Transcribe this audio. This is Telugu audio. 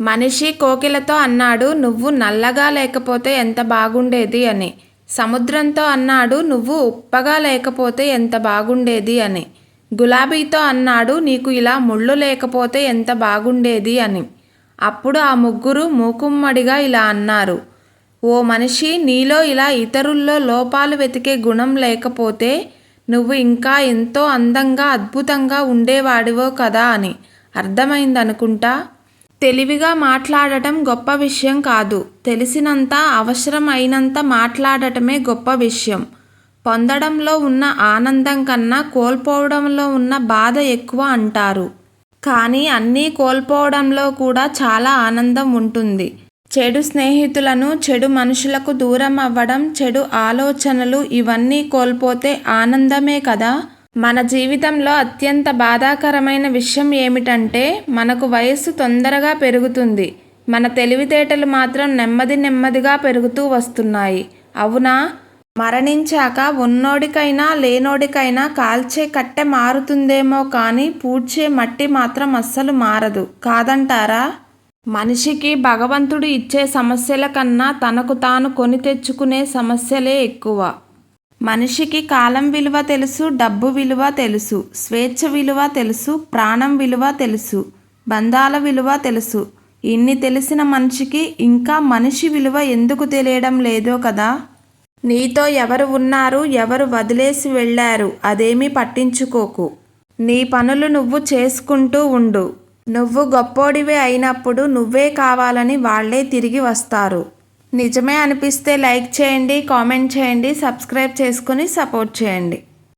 మనిషి కోకిలతో అన్నాడు నువ్వు నల్లగా లేకపోతే ఎంత బాగుండేది? అని. సముద్రంతో అన్నాడు నువ్వు ఉప్పగా లేకపోతే ఎంత బాగుండేది? అని. గులాబీతో అన్నాడు నీకు ఇలా ముళ్ళు లేకపోతే ఎంత బాగుండేది? అని. అప్పుడు ఆ ముగ్గురు మూకుమ్మడిగా ఇలా అన్నారు ఓ మనిషి నీలో ఇలా ఇతరుల్లో లోపాలు వెతికే గుణం లేకపోతే నువ్వు ఇంకా ఎంతో అందంగా అద్భుతంగా ఉండేవాడివో కదా? అని. అర్థమైందనుకుంటా? తెలివిగా మాట్లాడటం గొప్ప విషయం కాదు. తెలిసినంత అవసరం అయినంత మాట్లాడటమే గొప్ప విషయం. పొందడంలో ఉన్న ఆనందం కన్నా కోల్పోవడంలో ఉన్న బాధ ఎక్కువ అంటారు. కానీ అన్నీ కోల్పోవడంలో కూడా చాలా ఆనందం ఉంటుంది. చెడు స్నేహితులను చెడు మనుషులకు దూరం అవ్వడం చెడు ఆలోచనలు ఇవన్నీ కోల్పోతే ఆనందమే కదా? మన జీవితంలో అత్యంత బాధాకరమైన విషయం ఏమిటంటే మనకు వయస్సు తొందరగా పెరుగుతుంది. మన తెలివితేటలు మాత్రం నెమ్మది నెమ్మదిగా పెరుగుతూ వస్తున్నాయి. అవునా? మరణించాక ఉన్నోడికైనా లేనోడికైనా కాల్చే కట్టె మారుతుందేమో కానీ పూడ్చే మట్టి మాత్రం అస్సలు మారదు. కాదంటారా? మనిషికి భగవంతుడు ఇచ్చే సమస్యల కన్నా తనకు తాను కొని తెచ్చుకునే సమస్యలే ఎక్కువ. మనిషికి కాలం విలువ తెలుసు డబ్బు విలువ తెలుసు స్వేచ్ఛ విలువ తెలుసు ప్రాణం విలువ తెలుసు బంధాల విలువ తెలుసు. ఇన్ని తెలిసిన మనిషికి ఇంకా మనిషి విలువ ఎందుకు తెలియడం లేదో కదా? నీతో ఎవరు ఉన్నారు ఎవరు వదిలేసి వెళ్ళారు అదేమీ పట్టించుకోకు. నీ పనులు నువ్వు చేసుకుంటూ ఉండు. నువ్వు గొప్పోడివే అయినప్పుడు నువ్వే కావాలని వాళ్ళే తిరిగి వస్తారు. నిజమే అనిపిస్తే లైక్ చేయండి కామెంట్ చేయండి సబ్స్క్రైబ్ చేసుకుని సపోర్ట్ చేయండి.